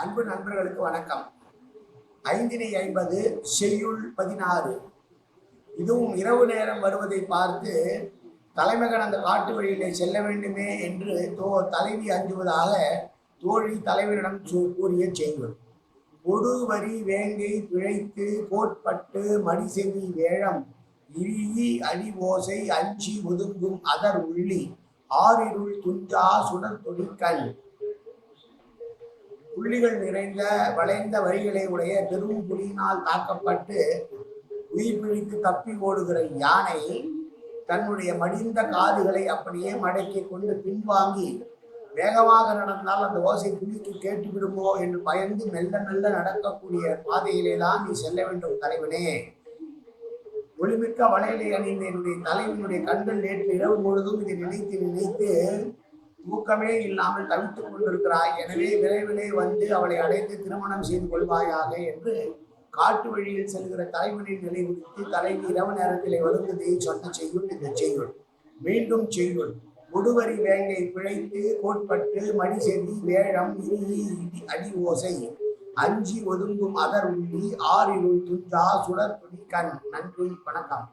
அன்பு நண்பர்களுக்கு வணக்கம். ஐந்தினை ஐம்பது செய்யுள் பதினாறு. இதுவும் இரவு நேரம் வருவதை பார்த்து தலைமகன் அந்த காட்டு வழியிலே செல்ல வேண்டுமே என்று தோ தலைவி அஞ்சுவதாக தோழி தலைவரிடம் கூறிய செய்யுள். கொடு வரி வேங்கை பிழைத்து கோட்பட்டு மடிசெவி வேழம் இழி அடி ஓசை அஞ்சி ஒதுங்கும் அதர் உள்ளி ஆறிருள் துஞ்சா சுடர் தொழிற்கல் புள்ளிகள் நிறைந்த வளைந்த வரிகளை உடைய பெரும் புலியினால் தாக்கப்பட்டு உயிர் பிழித்து தப்பி ஓடுகிற யானை தன்னுடைய மடிந்த காதுகளை அப்படியே மடக்கி கொண்டு பின்வாங்கி வேகமாக நடந்தால் அந்த ஓசை புலிக்கு கேட்டு விடுமோ என்று பயந்து மெல்ல மெல்ல நடக்கக்கூடிய பாதையிலே தான் நீ செல்ல வேண்டும் தலைவனே. ஒளிமிக்க வளையலை அணிந்த என்னுடைய தலைவனுடைய கண்கள் நேற்று இரவு முழுதும் இதை நினைத்து நினைத்து தூக்கமே இல்லாமல் தவித்துக் கொண்டிருக்கிறாய். எனவே விரைவிலே வந்து அவளை அடைந்து திருமணம் செய்து கொள்வாயாக என்று காட்டு வழியில் செல்கிற தலைவனின் நிலை குறித்து தலைவி இரவு நேரத்திலே வருந்ததை சொன்ன செய்யுள் இந்த செய்யுள். மீண்டும் செய்யுள். முடுவரி வேங்கை பிழைத்து கோட்பட்டு மடி செவி வேழம் இறுதி இடி அடி ஓசை. அஞ்சி ஒதுங்கும் அதர் உள்ளி ஆறிருள் துஞ்சா சுடர் துணி கண் நன்றி வணக்கம்.